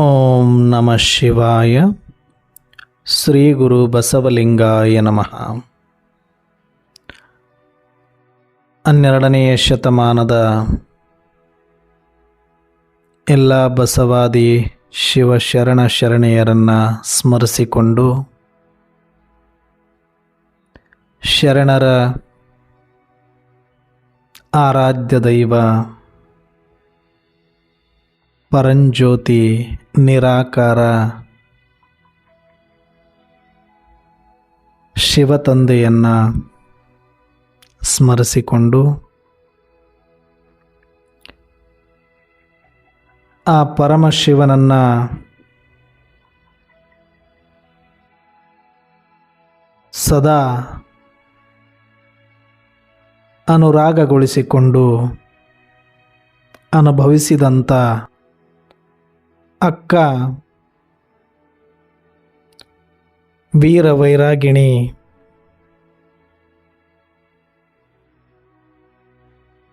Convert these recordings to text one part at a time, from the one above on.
ಓಂ ನಮ ಶಿವಾಯ. ಶ್ರೀ ಗುರು ಬಸವಲಿಂಗಾಯ ನಮಃ. ಹನ್ನೆರಡನೆಯ ಶತಮಾನದ ಎಲ್ಲ ಬಸವಾದಿ ಶಿವಶರಣ ಶರಣೆಯರನ್ನು ಸ್ಮರಿಸಿಕೊಂಡು ಶರಣರ ಆರಾಧ್ಯ ದೈವ ಪರಂಜ್ಯೋತಿ ನಿರಾಕಾರ. ಶಿವತಂದೆಯನ್ನು ಸ್ಮರಿಸಿಕೊಂಡು ಆ ಪರಮಶಿವನನ್ನು ಸದಾ ಅನುರಾಗಗೊಳಿಸಿಕೊಂಡು ಅನುಭವಿಸಿದಂಥ ಅಕ್ಕ. ವೀರ ವೈರಾಗಿಣಿ.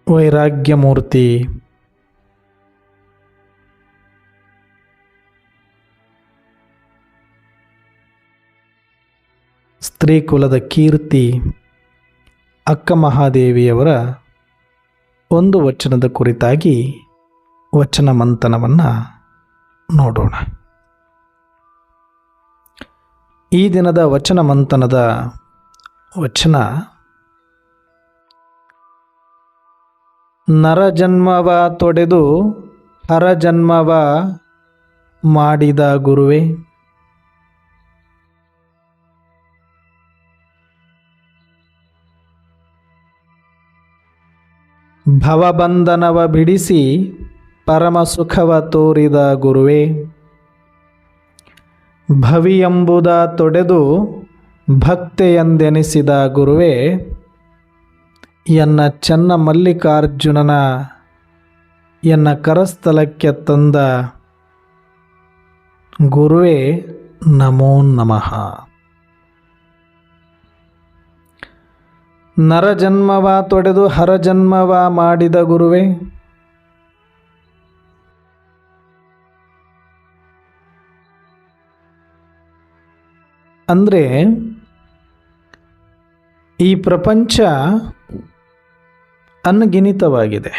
ವೈರಾಗ್ಯಮೂರ್ತಿ. ಸ್ತ್ರೀ ಕುಲದ ಕೀರ್ತಿ. ಅಕ್ಕ ಮಹಾದೇವಿಯವರ ಒಂದು ವಚನದ ಕುರಿತಾಗಿ ವಚನ ಮಂಥನವನ್ನು ನೋಡೋಣ. ಈ ದಿನದ ವಚನ ಮಂಥನದ ವಚನ ನರಜನ್ಮವ ತೊಡೆದು ಹರಜನ್ಮವ ಮಾಡಿದ ಗುರುವೇ. ಭವಬಂಧನವ ಬಿಡಿಸಿ ಪರಮ ಸುಖವ ತೋರಿದ ಗುರುವೇ, ಭವಿಯೆಂಬುದ ತೊಡೆದು ಭಕ್ತೆಯೆಂದೆನಿಸಿದ ಗುರುವೇ, ಎನ್ನ ಚೆನ್ನ ಮಲ್ಲಿಕಾರ್ಜುನನ, ಎನ್ನ ಕರಸ್ಥಲಕ್ಕೆ ತಂದ ಗುರುವೇ ನಮೋ ನಮಃ. ನರಜನ್ಮವ ತೊಡೆದು ಹರಜನ್ಮವ ಮಾಡಿದ ಗುರುವೇ ಅಂದರೆ ಈ ಪ್ರಪಂಚ ಅನ್ಗಿನಿತವಾಗಿದೆ.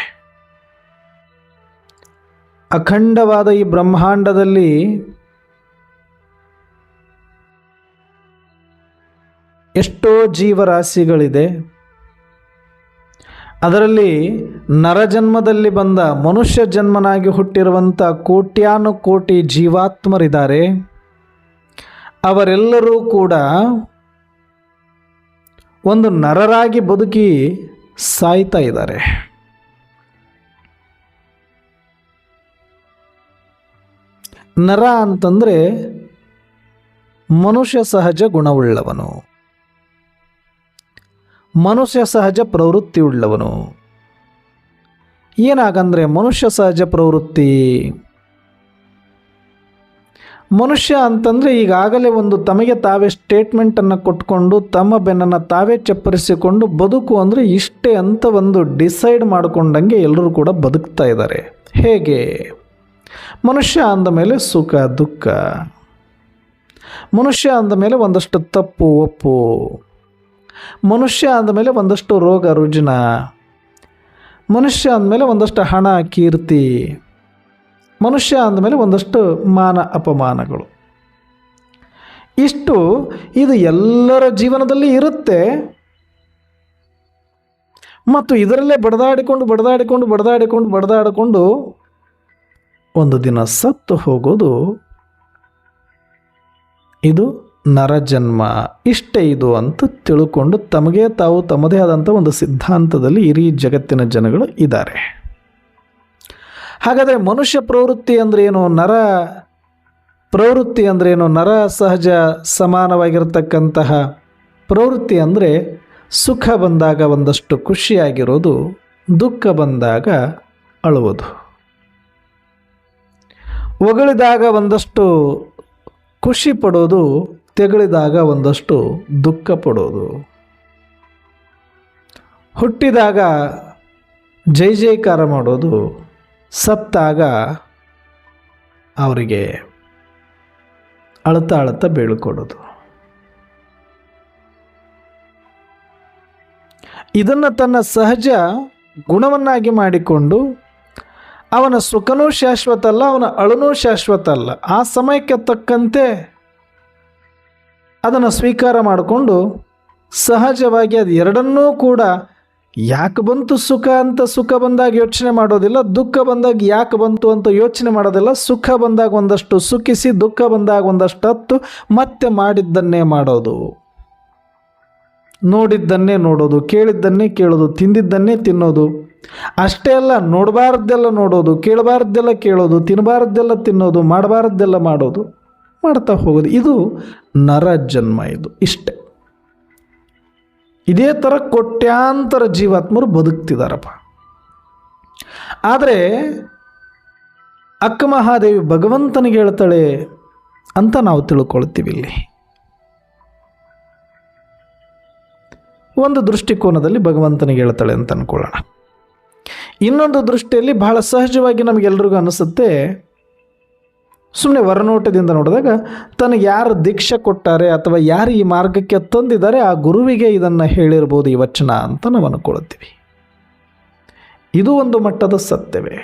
ಅಖಂಡವಾದ ಈ ಬ್ರಹ್ಮಾಂಡದಲ್ಲಿ ಎಷ್ಟೋ ಜೀವರಾಶಿಗಳಿದೆ. ಅದರಲ್ಲಿ ನರಜನ್ಮದಲ್ಲಿ ಬಂದ ಮನುಷ್ಯ ಜನ್ಮನಾಗಿ ಹುಟ್ಟಿರುವಂಥ ಕೋಟ್ಯಾನು ಕೋಟಿ ಜೀವಾತ್ಮರಿದ್ದಾರೆ. ಅವರೆಲ್ಲರೂ ಕೂಡ ಒಂದು ನರರಾಗಿ ಬದುಕಿ ಸಾಯ್ತಾ ಇದ್ದಾರೆ. ನರ ಅಂತಂದರೆ ಮನುಷ್ಯ ಸಹಜ ಗುಣವುಳ್ಳವನು. ಮನುಷ್ಯ ಸಹಜ ಪ್ರವೃತ್ತಿ ಉಳ್ಳವನು ಏನಾಗಂದರೆ ಮನುಷ್ಯ ಸಹಜ ಪ್ರವೃತ್ತಿ ಮನುಷ್ಯ ಅಂತಂದರೆ ಈಗಾಗಲೇ ಒಂದು ತಮಗೆ ತಾವೇ ಸ್ಟೇಟ್ಮೆಂಟನ್ನು ಕೊಟ್ಕೊಂಡು ತಮ್ಮ ಬೆನ್ನನ್ನು ತಾವೇ ಚಪ್ಪರಿಸಿಕೊಂಡು ಬದುಕು ಅಂದರೆ ಇಷ್ಟೇ ಅಂತ ಒಂದು ಡಿಸೈಡ್ ಮಾಡಿಕೊಂಡಂಗೆ ಎಲ್ಲರೂ ಕೂಡ ಬದುಕ್ತಾ ಇದ್ದಾರೆ. ಹೇಗೆ? ಮನುಷ್ಯ ಅಂದ ಮೇಲೆ ಸುಖ, ದುಃಖ. ಮನುಷ್ಯ ಅಂದ ಮೇಲೆ ಒಂದಷ್ಟು ತಪ್ಪು, ಒಪ್ಪು. ಮನುಷ್ಯ ಅಂದಮೇಲೆ ಒಂದಷ್ಟು ರೋಗ, ರುಜಿನ. ಮನುಷ್ಯ ಅಂದಮೇಲೆ ಒಂದಷ್ಟು ಹಣ, ಕೀರ್ತಿ. ಮನುಷ್ಯ ಅಂದಮೇಲೆ ಒಂದಷ್ಟು ಮಾನ ಅಪಮಾನಗಳು. ಇಷ್ಟು ಇದು ಎಲ್ಲರ ಜೀವನದಲ್ಲಿ ಇರುತ್ತೆ. ಮತ್ತು ಇದರಲ್ಲೇ ಬಡದಾಡಿಕೊಂಡು ಬಡದಾಡಿಕೊಂಡು ಬಡದಾಡಿಕೊಂಡು ಬಡದಾಡಿಕೊಂಡು ಒಂದು ದಿನ ಸತ್ತು ಹೋಗೋದು. ಇದು ನರಜನ್ಮ. ಇಷ್ಟೇ ಇದು ಅಂತ ತಿಳ್ಕೊಂಡು ತಮಗೆ ತಾವು ತಮ್ಮದೇ ಆದಂಥ ಒಂದು ಸಿದ್ಧಾಂತದಲ್ಲಿ ಇಡೀ ಜಗತ್ತಿನ ಜನಗಳು ಇದ್ದಾರೆ. ಹಾಗಾದರೆ ಮನುಷ್ಯ ಪ್ರವೃತ್ತಿ ಅಂದರೆ ಏನು? ನರ ಪ್ರವೃತ್ತಿ ಅಂದರೆ ಏನು? ನರ ಸಹಜ ಸಮಾನವಾಗಿರತಕ್ಕಂತಹ ಪ್ರವೃತ್ತಿ ಅಂದರೆ ಸುಖ ಬಂದಾಗ ಒಂದಷ್ಟು ಖುಷಿಯಾಗಿರೋದು, ದುಃಖ ಬಂದಾಗ ಅಳುವುದು. ಒಗಳಿದಾಗ ಒಂದಷ್ಟು ಖುಷಿ ಪಡೋದು, ತೆಗಳಿದಾಗ ಒಂದಷ್ಟು ದುಃಖ ಪಡೋದು. ಹುಟ್ಟಿದಾಗ ಜೈ ಜೈಕಾರ ಮಾಡೋದು ಸತ್ತಾಗ ಅವರಿಗೆ ಅಳ್ತಾ ಅಳ್ತಾ ಬೀಳ್ಕೊಡೋದು. ಇದನ್ನು ತನ್ನ ಸಹಜ ಗುಣವನ್ನಾಗಿ ಮಾಡಿಕೊಂಡು ಅವನ ಸುಖನೂ ಶಾಶ್ವತ ಅಲ್ಲ ಅವನ ಅಳನೂ ಶಾಶ್ವತ ಅಲ್ಲ ಆ ಸಮಯಕ್ಕೆ ತಕ್ಕಂತೆ ಅದನ್ನು ಸ್ವೀಕಾರ ಮಾಡಿಕೊಂಡು ಸಹಜವಾಗಿ ಅದು ಎರಡನ್ನೂ ಕೂಡ ಯಾಕೆ ಬಂತು ಸುಖ ಅಂತ ಸುಖ ಬಂದಾಗ ಯೋಚನೆ ಮಾಡೋದಿಲ್ಲ, ದುಃಖ ಬಂದಾಗ ಯಾಕೆ ಬಂತು ಅಂತ ಯೋಚನೆ ಮಾಡೋದಿಲ್ಲ, ಸುಖ ಬಂದಾಗ ಒಂದಷ್ಟು ಸುಖಿಸಿ, ದುಃಖ ಬಂದಾಗ ಒಂದಷ್ಟು ಹತ್ತು, ಮತ್ತೆ ಮಾಡಿದ್ದನ್ನೇ ಮಾಡೋದು. ನೋಡಿದ್ದನ್ನೇ ನೋಡೋದು, ಕೇಳಿದ್ದನ್ನೇ ಕೇಳೋದು, ತಿಂದಿದ್ದನ್ನೇ ತಿನ್ನೋದು. ಅಷ್ಟೇ ಅಲ್ಲ, ನೋಡಬಾರ್ದೆಲ್ಲ ನೋಡೋದು, ಕೇಳಬಾರ್ದೆಲ್ಲ ಕೇಳೋದು ತಿನ್ನಬಾರ್ದೆಲ್ಲ ತಿನ್ನೋದು, ಮಾಡಬಾರ್ದೆಲ್ಲ ಮಾಡೋದು, ಮಾಡ್ತಾ ಹೋಗೋದು. ಇದು ನರ ಜನ್ಮ ಇದು, ಇಷ್ಟೆ. ಇದೇ ಥರ ಕೋಟ್ಯಾಂತರ ಜೀವಾತ್ಮರು ಬದುಕ್ತಿದ್ದಾರಪ್ಪ ಆದರೆ ಅಕ್ಕ ಮಹಾದೇವಿ ಭಗವಂತನಿಗೆ ಹೇಳ್ತಾಳೆ ಅಂತ ನಾವು ತಿಳ್ಕೊಳ್ತೀವಿ ಇಲ್ಲಿ. ಒಂದು ದೃಷ್ಟಿಕೋನದಲ್ಲಿ ಭಗವಂತನಿಗೆ ಹೇಳ್ತಾಳೆ ಅಂತ ಅನ್ಕೊಳ್ಳೋಣ. ಇನ್ನೊಂದು ದೃಷ್ಟಿಯಲ್ಲಿ ಬಹಳ ಸಹಜವಾಗಿ ನಮಗೆಲ್ರಿಗೂ ಅನಿಸುತ್ತೆ ಸುಮ್ಮನೆ ಹೊರನೋಟದಿಂದ ನೋಡಿದಾಗ ತನಗೆ ಯಾರು ದೀಕ್ಷೆ ಕೊಟ್ಟಾರೆ ಅಥವಾ ಯಾರು ಈ ಮಾರ್ಗಕ್ಕೆ ತಂದಿದ್ದಾರೆ ಆ ಗುರುವಿಗೆ ಇದನ್ನು ಹೇಳಿರ್ಬೋದು ಈ ವಚನ ಅಂತ ನಾವು ಅನ್ಕೊಳ್ತೀವಿ. ಇದು ಒಂದು ಮಟ್ಟದ ಸತ್ಯವೇ.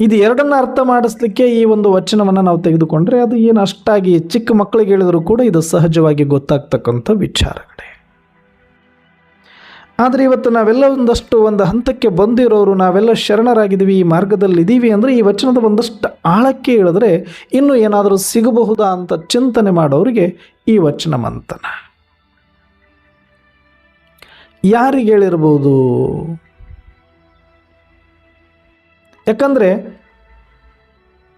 ಇದು ಎರಡನ್ನು ಅರ್ಥ ಮಾಡಿಸ್ಲಿಕ್ಕೆ ಈ ಒಂದು ವಚನವನ್ನು ನಾವು ತೆಗೆದುಕೊಂಡ್ರೆ ಅದು ಏನು ಅಷ್ಟಾಗಿ ಚಿಕ್ಕ ಮಕ್ಕಳಿಗೆ ಹೇಳಿದರೂ ಕೂಡ ಇದು ಸಹಜವಾಗಿ ಗೊತ್ತಾಗ್ತಕ್ಕಂಥ ವಿಚಾರಗಳೇ. ಆದರೆ ಇವತ್ತು ನಾವೆಲ್ಲ ಒಂದಷ್ಟು ಒಂದು ಹಂತಕ್ಕೆ ಬಂದಿರೋರು, ನಾವೆಲ್ಲ ಶರಣರಾಗಿದ್ದೀವಿ, ಈ ಮಾರ್ಗದಲ್ಲಿ ಇದ್ದೀವಿ ಅಂದರೆ ಈ ವಚನದ ಒಂದಷ್ಟು ಆಳಕ್ಕೆ ಇಳಿದ್ರೆ ಇನ್ನೂ ಏನಾದರೂ ಸಿಗಬಹುದಾ ಅಂತ ಚಿಂತನೆ ಮಾಡೋರಿಗೆ ಈ ವಚನ ಮಂಥನ. ಯಾರಿಗೆ ಹೇಳಿರ್ಬೋದು? ಯಾಕಂದರೆ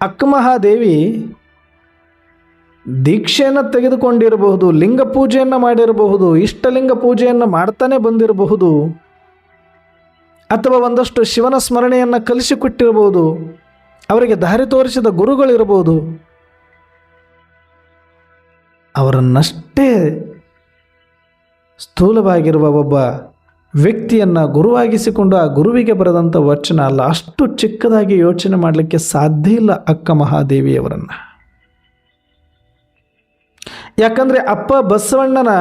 ಅಕ್ಕಮಹಾದೇವಿ ದೀಕ್ಷೆಯನ್ನು ತೆಗೆದುಕೊಂಡಿರಬಹುದು, ಲಿಂಗ ಪೂಜೆಯನ್ನು ಮಾಡಿರಬಹುದು ಇಷ್ಟಲಿಂಗ ಪೂಜೆಯನ್ನು ಮಾಡ್ತಾನೆ ಬಂದಿರಬಹುದು, ಅಥವಾ ಒಂದಷ್ಟು ಶಿವನ ಸ್ಮರಣೆಯನ್ನು ಕಲಿಸಿಕೊಟ್ಟಿರಬಹುದು, ಅವರಿಗೆ ದಾರಿ ತೋರಿಸಿದ ಗುರುಗಳಿರಬಹುದು, ಅವರನ್ನಷ್ಟೇ ಸ್ಥೂಲವಾಗಿರುವ ಒಬ್ಬ ವ್ಯಕ್ತಿಯನ್ನು ಗುರುವಾಗಿಸಿಕೊಂಡು ಆ ಗುರುವಿಗೆ ಬರೆದಂಥ ವಚನ ಅಲ್ಲ, ಅಷ್ಟು ಚಿಕ್ಕದಾಗಿ ಯೋಚನೆ ಮಾಡಲಿಕ್ಕೆ ಸಾಧ್ಯ ಇಲ್ಲ ಅಕ್ಕ ಮಹಾದೇವಿಯವರನ್ನು. ಯಾಕಂದರೆ ಅಪ್ಪ ಬಸವಣ್ಣನ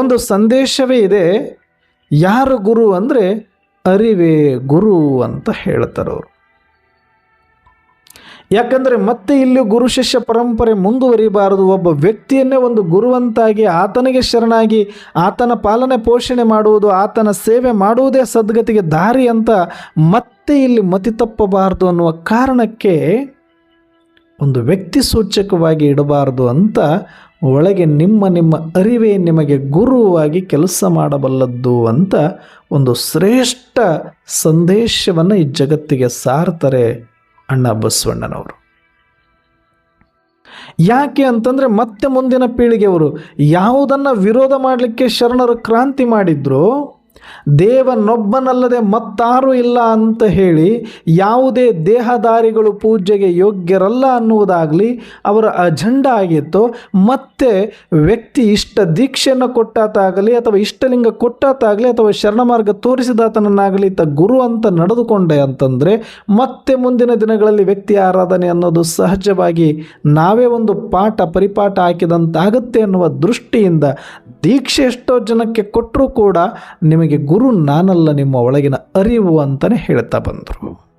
ಒಂದು ಸಂದೇಶವೇ ಇದೆ, ಯಾರು ಗುರು ಅಂದರೆ ಅರಿವೇ ಗುರು ಅಂತ ಹೇಳ್ತಾರವರು ಯಾಕಂದರೆ ಮತ್ತೆ ಇಲ್ಲಿ ಗುರು ಶಿಷ್ಯ ಪರಂಪರೆ ಮುಂದುವರಿಬಾರದು, ಒಬ್ಬ ವ್ಯಕ್ತಿಯನ್ನೇ ಒಂದು ಗುರುವಂತಾಗಿ ಆತನಿಗೆ ಶರಣಾಗಿ ಆತನ ಪಾಲನೆ ಪೋಷಣೆ ಮಾಡುವುದು, ಆತನ ಸೇವೆ ಮಾಡುವುದೇ ಸದ್ಗತಿಗೆ ದಾರಿ ಅಂತ ಮತ್ತೆ ಇಲ್ಲಿ ಮತಿ ತಪ್ಪಬಾರದು ಅನ್ನುವ ಕಾರಣಕ್ಕೆ ಒಂದು ವ್ಯಕ್ತಿ ಸೂಚಕವಾಗಿ ಇಡಬಾರದು ಅಂತ ಒಳಗೆ ನಿಮ್ಮ ನಿಮ್ಮ ಅರಿವೇ ನಿಮಗೆ ಗುರುವಾಗಿ ಕೆಲಸ ಮಾಡಬಲ್ಲದ್ದು ಅಂತ ಒಂದು ಶ್ರೇಷ್ಠ ಸಂದೇಶವನ್ನು ಈ ಜಗತ್ತಿಗೆ ಸಾರ್ತಾರೆ ಅಣ್ಣ ಬಸವಣ್ಣನವರು. ಯಾಕೆ ಅಂತಂದರೆ ಮತ್ತೆ ಮುಂದಿನ ಪೀಳಿಗೆಯವರು ಯಾವುದನ್ನು ವಿರೋಧ ಮಾಡಲಿಕ್ಕೆ ಶರಣರು ಕ್ರಾಂತಿ ಮಾಡಿದ್ರು ದೇವನೊಬ್ಬನಲ್ಲದೆ ಮತ್ತಾರೂ ಇಲ್ಲ ಅಂತ ಹೇಳಿ ಯಾವುದೇ ದೇಹದಾರಿಗಳು ಪೂಜೆಗೆ ಯೋಗ್ಯರಲ್ಲ ಅನ್ನುವುದಾಗಲಿ ಅವರ ಅಜೆಂಡ ಆಗಿತ್ತು. ಮತ್ತೆ ವ್ಯಕ್ತಿ ಇಷ್ಟ ದೀಕ್ಷೆಯನ್ನು ಕೊಟ್ಟಾತಾಗಲಿ ಅಥವಾ ಇಷ್ಟಲಿಂಗ ಕೊಟ್ಟಾತಾಗಲಿ ಅಥವಾ ಶರಣ ಮಾರ್ಗ ತೋರಿಸಿದಾತನನ್ನಾಗಲಿ ತ ಗುರು ಅಂತ ನಡೆದುಕೊಂಡೆ ಅಂತಂದರೆ ಮತ್ತೆ ಮುಂದಿನ ದಿನಗಳಲ್ಲಿ ವ್ಯಕ್ತಿ ಆರಾಧನೆ ಅನ್ನೋದು ಸಹಜವಾಗಿ ನಾವೇ ಒಂದು ಪಾಠ ಪರಿಪಾಠ ಹಾಕಿದಂತಾಗುತ್ತೆ ಅನ್ನುವ ದೃಷ್ಟಿಯಿಂದ ದೀಕ್ಷೆ ಎಷ್ಟೋ ಜನಕ್ಕೆ ಕೊಟ್ಟರೂ ಕೂಡ ನಿಮಗೆ ಗುರು ನಾನಲ್ಲ ನಿಮ್ಮ ಒಳಗಿನ ಅರಿವು ಅಂತಲೇ ಹೇಳ್ತಾ ಬಂದರು.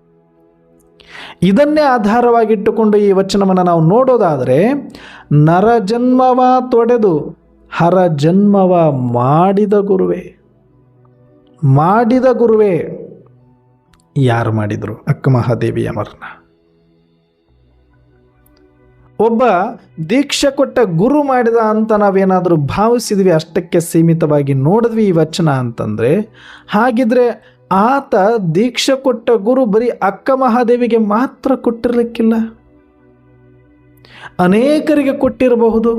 ಇದನ್ನೇ ಆಧಾರವಾಗಿಟ್ಟುಕೊಂಡು ಈ ವಚನವನ್ನು ನಾವು ನೋಡೋದಾದರೆ ನರಜನ್ಮವ ತೊಡೆದು ಹರ ಜನ್ಮವ ಮಾಡಿದ ಗುರುವೇ. ಮಾಡಿದ ಗುರುವೇ. ಯಾರು ಮಾಡಿದರು? ಅಕ್ಕ ಮಹಾದೇವಿ ಒಬ್ಬ ದೀಕ್ಷೆ ಕೊಟ್ಟ ಗುರು ಮಾಡಿದ ಅಂತ ನಾವೇನಾದರೂ ಭಾವಿಸಿದ್ವಿ, ಅಷ್ಟಕ್ಕೆ ಸೀಮಿತವಾಗಿ ನೋಡಿದ್ವಿ ಈ ವಚನ ಅಂತಂದರೆ, ಹಾಗಿದ್ರೆ ಆತ ದೀಕ್ಷೆ ಕೊಟ್ಟ ಗುರು ಬರೀ ಅಕ್ಕ ಮಹಾದೇವಿಗೆ ಮಾತ್ರ ಕೊಟ್ಟಿರಲಿಕ್ಕಿಲ್ಲ. ಅನೇಕರಿಗೆ ಕೊಟ್ಟಿರಬಹುದು.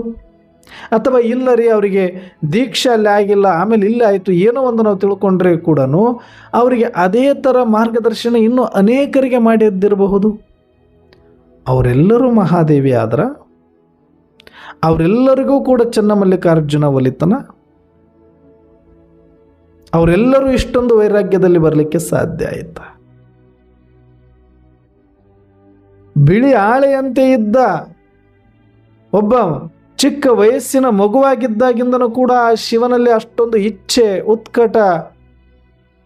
ಅಥವಾ ಇಲ್ಲ ರೀ ಅವರಿಗೆ ದೀಕ್ಷೆ ಅಲ್ಲಿ ಆಗಿಲ್ಲ, ಆಮೇಲೆ ಇಲ್ಲ ಆಯಿತು, ಏನೋ ಒಂದು ನಾವು ತಿಳ್ಕೊಂಡ್ರೆ ಕೂಡ ಅವರಿಗೆ ಅದೇ ಥರ ಮಾರ್ಗದರ್ಶನ ಇನ್ನೂ ಅನೇಕರಿಗೆ ಮಾಡಿದ್ದಿರಬಹುದು. ಅವರೆಲ್ಲರೂ ಮಹಾದೇವಿ ಆದ್ರ ಅವರೆಲ್ಲರಿಗೂ ಕೂಡ ಚನ್ನಮಲ್ಲಿಕಾರ್ಜುನ ಒಲಿತನ. ಅವರೆಲ್ಲರೂ ಇಷ್ಟೊಂದು ವೈರಾಗ್ಯದಲ್ಲಿ ಬರಲಿಕ್ಕೆ ಸಾಧ್ಯ ಆಯಿತು. ಬಿಳಿ ಆಳೆಯಂತೆ ಇದ್ದ ಒಬ್ಬ ಚಿಕ್ಕ ವಯಸ್ಸಿನ ಮಗುವಾಗಿದ್ದಾಗಿಂದನೂ ಕೂಡ ಆ ಶಿವನಲ್ಲಿ ಅಷ್ಟೊಂದು ಇಚ್ಛೆ, ಉತ್ಕಟ,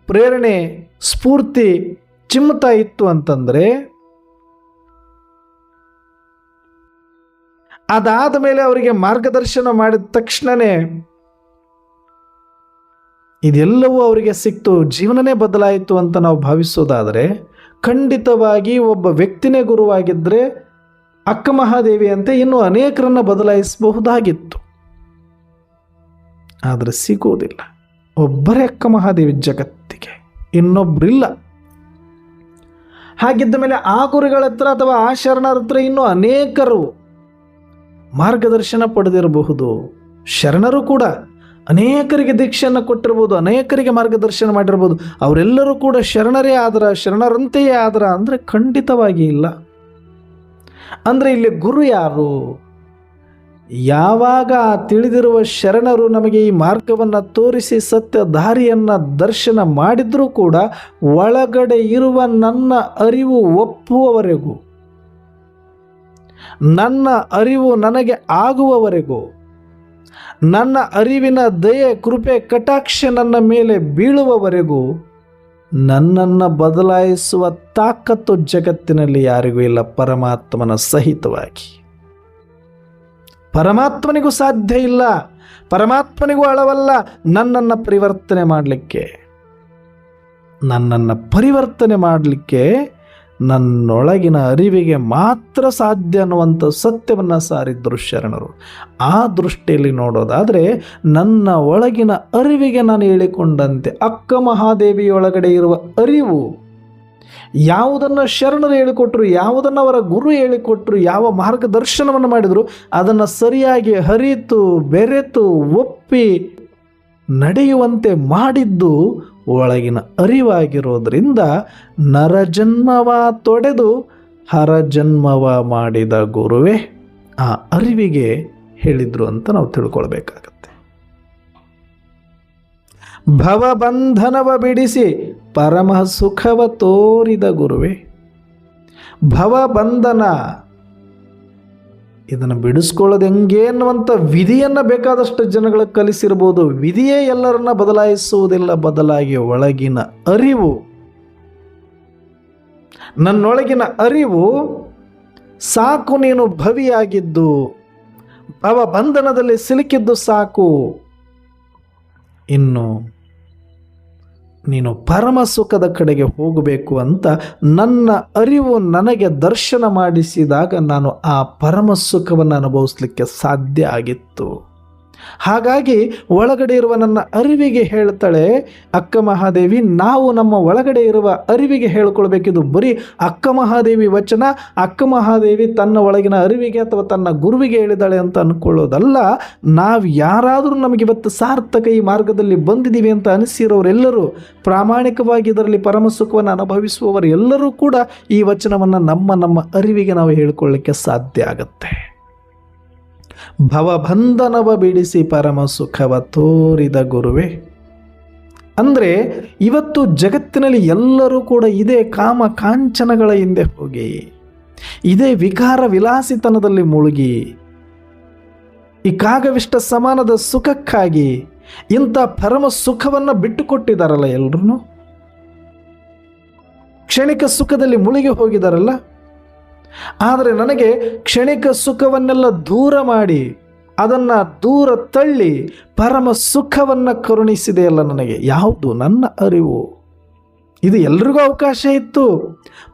ಪ್ರೇರಣೆ, ಸ್ಫೂರ್ತಿ ಚಿಮ್ಮತಾ ಇತ್ತು ಅಂತಂದ್ರೆ ಅದಾದ ಮೇಲೆ ಅವರಿಗೆ ಮಾರ್ಗದರ್ಶನ ಮಾಡಿದ ತಕ್ಷಣನೇ ಇದೆಲ್ಲವೂ ಅವರಿಗೆ ಸಿಕ್ತು. ಜೀವನನೇ ಬದಲಾಯಿತು ಅಂತ ನಾವು ಭಾವಿಸೋದಾದರೆ ಖಂಡಿತವಾಗಿ ಒಬ್ಬ ವ್ಯಕ್ತಿನೇ ಗುರುವಾಗಿದ್ದರೆ ಅಕ್ಕ ಮಹಾದೇವಿ ಅಂತೆ ಇನ್ನೂ ಅನೇಕರನ್ನು ಬದಲಾಯಿಸಬಹುದಾಗಿತ್ತು. ಆದರೆ ಸಿಗುವುದಿಲ್ಲ. ಒಬ್ಬರೇ ಅಕ್ಕ ಮಹಾದೇವಿ ಜಗತ್ತಿಗೆ ಇನ್ನೊಬ್ಬರಿಲ್ಲ ಹಾಗಿದ್ದ ಮೇಲೆ ಆ ಗುರುಗಳ ಹತ್ರ ಅಥವಾ ಆ ಶರಣರ ಹತ್ರ ಇನ್ನೂ ಅನೇಕರು ಮಾರ್ಗದರ್ಶನ ಪಡೆದಿರಬಹುದು. ಶರಣರು ಕೂಡ ಅನೇಕರಿಗೆ ದೀಕ್ಷೆಯನ್ನು ಕೊಟ್ಟಿರ್ಬೋದು ಅನೇಕರಿಗೆ ಮಾರ್ಗದರ್ಶನ ಮಾಡಿರ್ಬೋದು ಅವರೆಲ್ಲರೂ ಕೂಡ ಶರಣರೇ ಆದ್ರ, ಶರಣರಂತೆಯೇ ಆದ್ರ ಅಂದರೆ ಖಂಡಿತವಾಗಿ ಇಲ್ಲ. ಅಂದರೆ ಇಲ್ಲಿ ಗುರು ಯಾರು? ಯಾವಾಗ ತಿಳಿದಿರುವ ಶರಣರು ನಮಗೆ ಈ ಮಾರ್ಗವನ್ನು ತೋರಿಸಿ ಸತ್ಯ ದಾರಿಯನ್ನು ದರ್ಶನ ಮಾಡಿದರೂ ಕೂಡ ಒಳಗಡೆ ಇರುವ ನನ್ನ ಅರಿವು ಒಪ್ಪುವವರೆಗೂ ನನ್ನ ಅರಿವು ನನಗೆ ಆಗುವವರೆಗೂ, ನನ್ನ ಅರಿವಿನ ದಯೆ ಕೃಪೆ ಕಟಾಕ್ಷ ನನ್ನ ಮೇಲೆ ಬೀಳುವವರೆಗೂ, ನನ್ನನ್ನು ಬದಲಾಯಿಸುವ ತಾಕತ್ತು ಜಗತ್ತಿನಲ್ಲಿ ಯಾರಿಗೂ ಇಲ್ಲ, ಪರಮಾತ್ಮನ ಸಹಿತವಾಗಿ. ಪರಮಾತ್ಮನಿಗೂ ಸಾಧ್ಯ ಇಲ್ಲ, ಪರಮಾತ್ಮನಿಗೂ ಅಳವಲ್ಲ, ನನ್ನನ್ನು ಪರಿವರ್ತನೆ ಮಾಡಲಿಕ್ಕೆ. ನನ್ನನ್ನು ಪರಿವರ್ತನೆ ಮಾಡಲಿಕ್ಕೆ ನನ್ನೊಳಗಿನ ಅರಿವಿಗೆ ಮಾತ್ರ ಸಾಧ್ಯ ಅನ್ನುವಂಥ ಸತ್ಯವನ್ನು ಸಾರಿದ್ದರು ಶರಣರು. ಆ ದೃಷ್ಟಿಯಲ್ಲಿ ನೋಡೋದಾದರೆ ನನ್ನ ಒಳಗಿನ ಅರಿವಿಗೆ ನಾನು ಹೇಳಿಕೊಂಡಂತೆ ಅಕ್ಕ ಮಹಾದೇವಿಯೊಳಗಡೆ ಇರುವ ಅರಿವು. ಯಾವುದನ್ನು ಶರಣರು ಹೇಳಿಕೊಟ್ರು, ಯಾವುದನ್ನು ಅವರ ಗುರು ಹೇಳಿಕೊಟ್ರು, ಯಾವ ಮಾರ್ಗದರ್ಶನವನ್ನು ಮಾಡಿದರು, ಅದನ್ನು ಸರಿಯಾಗಿ ಹರಿತು ಬೆರೆತು, ಒಪ್ಪಿ ನಡೆಯುವಂತೆ ಮಾಡಿದ್ದು ಒಳಗಿನ ಅರಿವಾಗಿರೋದ್ರಿಂದ ನರಜನ್ಮವ ತೊಡೆದು ಹರಜನ್ಮವ ಮಾಡಿದ ಗುರುವೇ ಆ ಅರಿವಿಗೆ ಹೇಳಿದ್ರು ಅಂತ ನಾವು ತಿಳ್ಕೊಳ್ಬೇಕಾಗತ್ತೆ. ಭವಬಂಧನವ ಬಿಡಿಸಿ ಪರಮ ಸುಖವ ತೋರಿದ ಗುರುವೇ ಭವಬಂಧನ ಇದನ್ನು ಬಿಡಿಸ್ಕೊಳ್ಳೋದು ಹೆಂಗೆ ಅನ್ನುವಂಥ ವಿಧಿಯನ್ನು ಬೇಕಾದಷ್ಟು ಜನಗಳ ಕಲಿಸಿರ್ಬೋದು. ವಿಧಿಯೇ ಎಲ್ಲರನ್ನ ಬದಲಾಯಿಸುವುದಿಲ್ಲ. ಬದಲಾಗಿ ಒಳಗಿನ ಅರಿವು, ನನ್ನೊಳಗಿನ ಅರಿವು ಸಾಕು ನೀನು ಭವಿಯಾಗಿದ್ದು, ಅವ ಬಂಧನದಲ್ಲಿ ಸಿಲುಕಿದ್ದು ಸಾಕು. ಇನ್ನು ನೀನು ಪರಮ ಸುಖದ ಕಡೆಗೆ ಹೋಗಬೇಕು ಅಂತ ನನ್ನ ಅರಿವು ನನಗೆ ದರ್ಶನ ಮಾಡಿಸಿದಾಗ ನಾನು ಆ ಪರಮ ಸುಖವನ್ನು ಅನುಭವಿಸ್ಲಿಕ್ಕೆ ಸಾಧ್ಯ ಆಗಿತ್ತು. ಹಾಗಾಗಿ ಒಳಗಡೆ ಇರುವ ನನ್ನ ಅರಿವಿಗೆ ಹೇಳ್ತಾಳೆ, ಅಕ್ಕ ಮಹಾದೇವಿ, ನಾವು ನಮ್ಮ ಒಳಗಡೆ ಇರುವ ಅರಿವಿಗೆ ಹೇಳ್ಕೊಳ್ಬೇಕಿದು. ಬರೀ ಅಕ್ಕ ಮಹಾದೇವಿ ವಚನ, ಅಕ್ಕ ಮಹಾದೇವಿ ತನ್ನ ಒಳಗಿನ ಅರಿವಿಗೆ ಅಥವಾ ತನ್ನ ಗುರುವಿಗೆ ಹೇಳಿದಾಳೆ ಅಂತ ಅನ್ಕೊಳ್ಳೋದಲ್ಲ. ನಾವು ಯಾರಾದರೂ ನಮಗೆ ಇವತ್ತು ಸಾರ್ಥಕ ಈ ಮಾರ್ಗದಲ್ಲಿ ಬಂದಿದ್ದೀವಿ ಅಂತ ಅನಿಸಿರೋರೆಲ್ಲರೂ, ಪ್ರಾಮಾಣಿಕವಾಗಿ ಇದರಲ್ಲಿ ಪರಮ ಸುಖವನ್ನು ಅನುಭವಿಸುವವರೆಲ್ಲರೂ ಕೂಡ ಈ ವಚನವನ್ನು ನಮ್ಮ ನಮ್ಮ ಅರಿವಿಗೆ ನಾವು ಹೇಳ್ಕೊಳ್ಳಿಕ್ಕೆ ಸಾಧ್ಯ ಆಗುತ್ತೆ. ಭವಬಂಧನವ ಬಿಡಿಸಿ ಪರಮ ಸುಖವ ತೋರಿದ ಗುರುವೆ. ಅಂದರೆ ಇವತ್ತು ಜಗತ್ತಿನಲ್ಲಿ ಎಲ್ಲರೂ ಕೂಡ ಇದೇ ಕಾಮ ಕಾಂಚನಗಳ ಹಿಂದೆ ಹೋಗಿ, ಇದೇ ವಿಕಾರ ವಿಲಾಸಿತನದಲ್ಲಿ ಮುಳುಗಿ, ಈ ಕಾಗವಿಷ್ಟ ಸಮಾನದ ಸುಖಕ್ಕಾಗಿ ಇಂಥ ಪರಮ ಸುಖವನ್ನು ಬಿಟ್ಟುಕೊಟ್ಟಿದ್ದಾರಲ್ಲ ಎಲ್ಲರೂ ಕ್ಷಣಿಕ ಸುಖದಲ್ಲಿ ಮುಳುಗಿ ಹೋಗಿದಾರಲ್ಲ? ಆದರೆ ನನಗೆ ಕ್ಷಣಿಕ ಸುಖವನ್ನೆಲ್ಲ ದೂರ ಮಾಡಿ, ಅದನ್ನು ದೂರ ತಳ್ಳಿ ಪರಮ ಸುಖವನ್ನು ಕರುಣಿಸಿದೆಯಲ್ಲ ನನಗೆ. ಯಾವುದು? ನನ್ನ ಅರಿವು. ಇದು ಎಲ್ರಿಗೂ ಅವಕಾಶ ಇತ್ತು.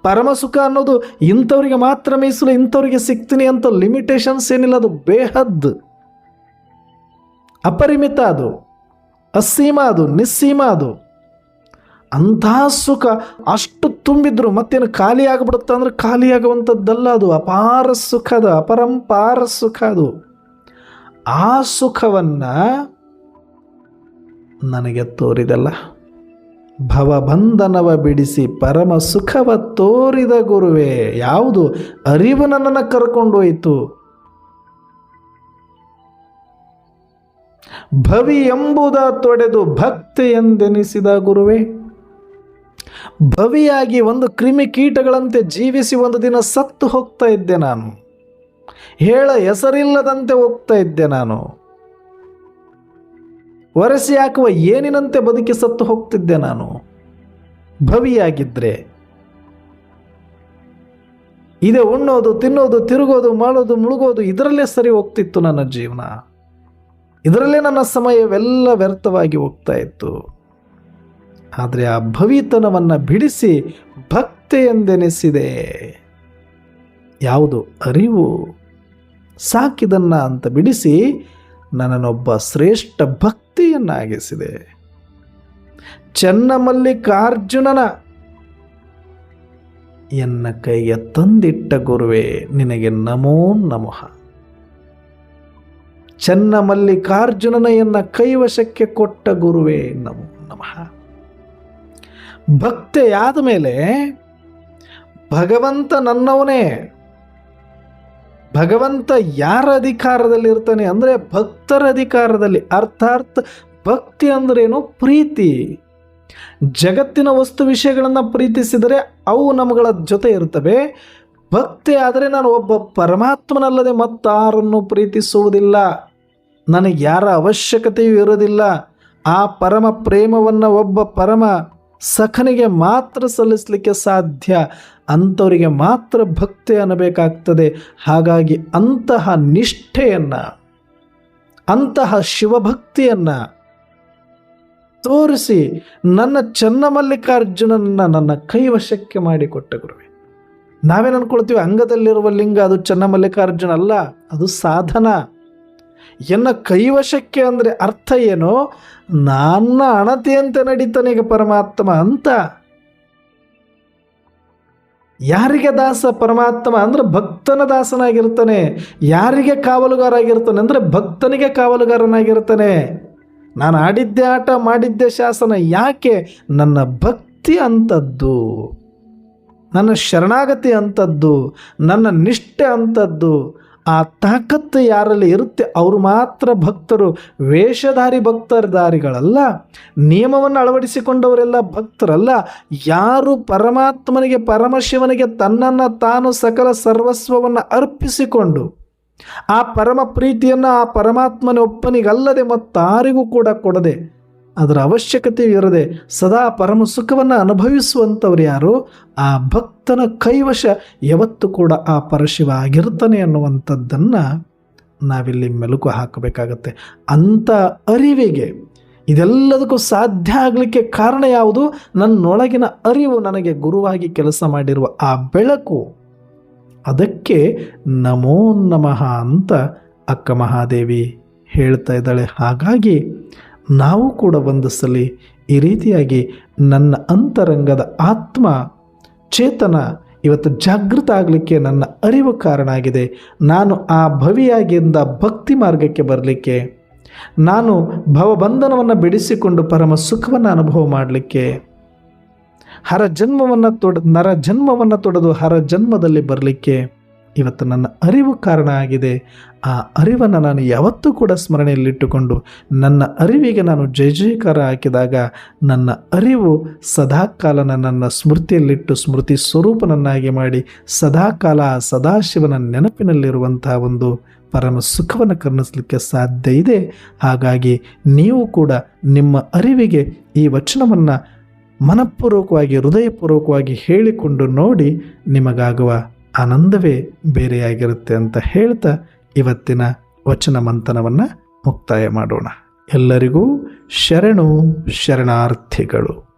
ಪರಮ ಸುಖ ಅನ್ನೋದು ಇಂಥವರಿಗೆ ಮಾತ್ರ ಮೀಸಲು ಇಂಥವ್ರಿಗೆ ಸಿಗ್ತೀನಿ ಅಂತ ಲಿಮಿಟೇಷನ್ಸ್ ಏನಿಲ್ಲ, ಅದು ಬೇಹದ್ ಅಪರಿಮಿತ ಅದು. ಅಸೀಮ ಅದು, ನಿಸ್ಸೀಮ ಅದು. ಅಂಥ ಸುಖ ಅಷ್ಟು ತುಂಬಿದ್ರು ಮತ್ತೇನು ಖಾಲಿ ಆಗಿಬಿಡುತ್ತೆ ಅಂದ್ರೆ ಖಾಲಿ ಆಗುವಂಥದ್ದಲ್ಲ ಅದು. ಅಪಾರ ಸುಖದ ಅಪರಂಪಾರ ಸುಖ ಅದು. ಆ ಸುಖವನ್ನು ನನಗೆ ತೋರಿದಲ್ಲ. ಭವಬಂಧನವ ಬಿಡಿಸಿ ಪರಮ ಸುಖವ ತೋರಿದ ಗುರುವೇ, ಯಾವುದು? ಅರಿವು ನನ್ನನ್ನು ಕರ್ಕೊಂಡೋಯಿತು ಭವಿ ಎಂಬುದ ತೊಡೆದು ಭಕ್ತಿ ಎಂದೆನಿಸಿದ ಗುರುವೇ. ಭವಿಯಾಗಿ ಒಂದು ಕ್ರಿಮಿ ಕೀಟಗಳಂತೆ ಜೀವಿಸಿ ಒಂದು ದಿನ ಸತ್ತು ಹೋಗ್ತಾ ಇದ್ದೆ ನಾನು. ಹೇಳ ಹೆಸರಿಲ್ಲದಂತೆ ಹೋಗ್ತಾ ಇದ್ದೆ ನಾನು. ಒರೆಸಿ ಹಾಕುವ ಏನಿನಂತೆ ಬದುಕಿ ಸತ್ತು ಹೋಗ್ತಿದ್ದೆ ನಾನು. ಭವಿಯಾಗಿದ್ದರೆ ಇದೆ ಉಣ್ಣೋದು, ತಿನ್ನೋದು, ತಿರುಗೋದು, ಮಾಡೋದು, ಮುಳುಗೋದು ಇದರಲ್ಲೇ ಸರಿ ಹೋಗ್ತಿತ್ತು ನನ್ನ ಜೀವನ. ಇದರಲ್ಲೇ ನನ್ನ ಸಮಯವೆಲ್ಲ ವ್ಯರ್ಥವಾಗಿ ಹೋಗ್ತಾ ಇತ್ತು. ಆದರೆ ಆ ಭವಿತನವನ್ನು ಬಿಡಿಸಿ ಭಕ್ತೆಯೆಂದೆನಿಸಿದೆ ಯಾವುದು ಅರಿವು? ಸಾಕಿದನ್ನ ಅಂತ ಬಿಡಿಸಿ ನನ್ನನ್ನೊಬ್ಬ ಶ್ರೇಷ್ಠ ಭಕ್ತಿಯನ್ನಾಗಿಸಿದೆ. ಚೆನ್ನಮಲ್ಲಿಕಾರ್ಜುನನ ಎನ್ನ ಕೈಗೆ ತಂದಿಟ್ಟ ಗುರುವೇ, ನಿನಗೆ ನಮೋ ನಮಃ. ಚೆನ್ನಮಲ್ಲಿಕಾರ್ಜುನನ ಎನ್ನ ಕೈವಶಕ್ಕೆ ಕೊಟ್ಟ ಗುರುವೇ, ನಮೋ ನಮಃ. ಭಕ್ತೆಯಾದ ಮೇಲೆ ಭಗವಂತ ನನ್ನವನೇ, ಭಗವಂತ ಯಾರ ಅಧಿಕಾರದಲ್ಲಿ ಇರ್ತಾನೆ ಅಂದರೆ ಭಕ್ತರ ಅಧಿಕಾರದಲ್ಲಿ. ಅರ್ಥಾತ್ ಭಕ್ತಿ ಅಂದ್ರೇನು? ಪ್ರೀತಿ. ಜಗತ್ತಿನ ವಸ್ತು ವಿಷಯಗಳನ್ನು ಪ್ರೀತಿಸಿದರೆ ಅವು ನಮ್ಮಗಳ ಜೊತೆ ಇರ್ತವೆ. ಭಕ್ತಿ ಆದರೆ ನಾನು ಒಬ್ಬ ಪರಮಾತ್ಮನಲ್ಲದೆ ಮತ್ತಾರನ್ನು ಪ್ರೀತಿಸುವುದಿಲ್ಲ. ನನಗೆ ಯಾರ ಅವಶ್ಯಕತೆಯೂ ಇರೋದಿಲ್ಲ ಆ ಪರಮ ಪ್ರೇಮವನ್ನು ಒಬ್ಬ ಪರಮ ಸಖನಿಗೆ ಮಾತ್ರ ಸಲ್ಲಿಸಲಿಕ್ಕೆ ಸಾಧ್ಯ. ಅಂಥವರಿಗೆ ಮಾತ್ರ ಭಕ್ತಿ ಅನ್ನಬೇಕಾಗ್ತದೆ. ಹಾಗಾಗಿ ಅಂತಹ ನಿಷ್ಠೆಯನ್ನು, ಅಂತಹ ಶಿವಭಕ್ತಿಯನ್ನು ತೋರಿಸಿ ನನ್ನ ಚನ್ನಮಲ್ಲಿಕಾರ್ಜುನನ್ನ ನನ್ನ ಕೈವಶಕ್ಕೆ ಮಾಡಿಕೊಟ್ಟ ಗುರುವೆ. ನಾವೇನು ಅಂದ್ಕೊಳ್ತೀವಿ ಅಂಗದಲ್ಲಿರುವ ಲಿಂಗ ಅದು ಚನ್ನಮಲ್ಲಿಕಾರ್ಜುನ ಅಲ್ಲ, ಅದು ಸಾಧನ. ಎನ್ನ ಕೈವಶಕ್ಕೆ ಅಂದರೆ ಅರ್ಥ ಏನು? ನನ್ನ ಅಣತೆಯಂತೆ ನಡೀತಾನೀಗ ಪರಮಾತ್ಮ ಅಂತ. ಯಾರಿಗೆ ದಾಸ? ಪರಮಾತ್ಮ ಅಂದರೆ ಭಕ್ತನ ದಾಸನಾಗಿರ್ತಾನೆ. ಯಾರಿಗೆ ಕಾವಲುಗಾರ ಆಗಿರ್ತಾನೆ ಅಂದರೆ ಭಕ್ತನಿಗೆ ಕಾವಲುಗಾರನಾಗಿರ್ತಾನೆ. ನಾನು ಆಡಿದ್ದೆ ಆಟ, ಮಾಡಿದ್ದೆ ಶಾಸನ ಯಾಕೆ? ನನ್ನ ಭಕ್ತಿ ಅಂಥದ್ದು. ನನ್ನ ಶರಣಾಗತಿ ಅಂಥದ್ದು. ನನ್ನ ನಿಷ್ಠೆ ಅಂಥದ್ದು. ಆ ತಾಕತ್ತು ಯಾರಲ್ಲಿ ಇರುತ್ತೆ ಅವರು ಮಾತ್ರ ಭಕ್ತರು, ವೇಷಧಾರಿ ಭಕ್ತರದಾರಿಗಳಲ್ಲ ನಿಯಮವನ್ನು ಅಳವಡಿಸಿಕೊಂಡವರೆಲ್ಲ ಭಕ್ತರಲ್ಲ, ಯಾರು ಪರಮಾತ್ಮನಿಗೆ, ಪರಮಶಿವನಿಗೆ ತನ್ನನ್ನು ತಾನು ಸಕಲ ಸರ್ವಸ್ವವನ್ನು ಅರ್ಪಿಸಿಕೊಂಡು, ಆ ಪರಮ ಪ್ರೀತಿಯನ್ನು ಆ ಪರಮಾತ್ಮನ ಒಪ್ಪನಿಗಲ್ಲದೆ ಮತ್ತಾರಿಗೂ ಕೂಡ ಕೊಡದೆ ಅದರ ಅವಶ್ಯಕತೆ ಇರದೆ ಸದಾ ಪರಮ ಸುಖವನ್ನು ಅನುಭವಿಸುವಂಥವ್ರು ಯಾರು? ಆ ಭಕ್ತನ ಕೈವಶ ಯಾವತ್ತು ಕೂಡ ಆ ಪರಶಿವ ಆಗಿರ್ತಾನೆ ಅನ್ನುವಂಥದ್ದನ್ನು ನಾವಿಲ್ಲಿ ಮೆಲುಕು ಹಾಕಬೇಕಾಗತ್ತೆ. ಅಂಥ ಅರಿವಿಗೆ, ಇದೆಲ್ಲದಕ್ಕೂ ಸಾಧ್ಯ ಆಗಲಿಕ್ಕೆ ಕಾರಣ ಯಾವುದು? ನನ್ನೊಳಗಿನ ಅರಿವು ನನಗೆ ಗುರುವಾಗಿ ಕೆಲಸ ಮಾಡಿರುವ ಆ ಬೆಳಕು. ಅದಕ್ಕೆ ನಮೋ ನಮಃ ಅಂತ ಅಕ್ಕ ಮಹಾದೇವಿ ಹೇಳ್ತಾ ಇದ್ದಾಳೆ. ಹಾಗಾಗಿ ನಾವು ಕೂಡ ಒಂದು ಸಲ ಈ ರೀತಿಯಾಗಿ ನನ್ನ ಅಂತರಂಗದ ಆತ್ಮ ಚೇತನ ಇವತ್ತು ಜಾಗೃತ ಆಗಲಿಕ್ಕೆ ನನ್ನ ಅರಿವು ಕಾರಣ ಆಗಿದೆ ನಾನು ಆ ಭವಿಯಾಗಿಂದ ಭಕ್ತಿ ಮಾರ್ಗಕ್ಕೆ ಬರಲಿಕ್ಕೆ, ನಾನು ಭವಬಂಧನವನ್ನು ಬಿಡಿಸಿಕೊಂಡು ಪರಮ ಸುಖವನ್ನು ಅನುಭವ ಮಾಡಲಿಕ್ಕೆ, ಹರ ಜನ್ಮವನ್ನು ತೊಡ, ನರ ಜನ್ಮವನ್ನು ತೊಡೆದು ಹರ ಜನ್ಮದಲ್ಲಿ ಬರಲಿಕ್ಕೆ ಇವತ್ತು ನನ್ನ ಅರಿವು ಕಾರಣ ಆಗಿದೆ. ಆ ಅರಿವನ್ನು ನಾನು ಯಾವತ್ತೂ ಕೂಡ ಸ್ಮರಣೆಯಲ್ಲಿಟ್ಟುಕೊಂಡು ನನ್ನ ಅರಿವಿಗೆ ನಾನು ಜಯ ಜಯಕಾರ ಹಾಕಿದಾಗ ನನ್ನ ಅರಿವು ಸದಾಕಾಲ ನನ್ನ ಸ್ಮೃತಿಯಲ್ಲಿಟ್ಟು ಸ್ಮೃತಿ ಸ್ವರೂಪನನ್ನಾಗಿ ಮಾಡಿ ಸದಾಕಾಲ ಸದಾಶಿವನ ನೆನಪಿನಲ್ಲಿರುವಂತಹ ಒಂದು ಪರಮ ಸುಖವನ್ನು ಕರುಣಿಸಲಿಕ್ಕೆ ಸಾಧ್ಯ ಇದೆ. ಹಾಗಾಗಿ ನೀವು ಕೂಡ ನಿಮ್ಮ ಅರಿವಿಗೆ ಈ ವಚನವನ್ನು ಮನಪೂರ್ವಕವಾಗಿ, ಹೃದಯಪೂರ್ವಕವಾಗಿ ಹೇಳಿಕೊಂಡು ನೋಡಿ ನಿಮಗಾಗುವ ಆನಂದವೇ ಬೇರೆಯಾಗಿರುತ್ತೆ ಅಂತ ಹೇಳ್ತಾ ಇವತ್ತಿನ ವಚನ ಮಂಥನವನ್ನು ಮುಕ್ತಾಯ ಮಾಡೋಣ. ಎಲ್ಲರಿಗೂ ಶರಣು ಶರಣಾರ್ಥಿಗಳು.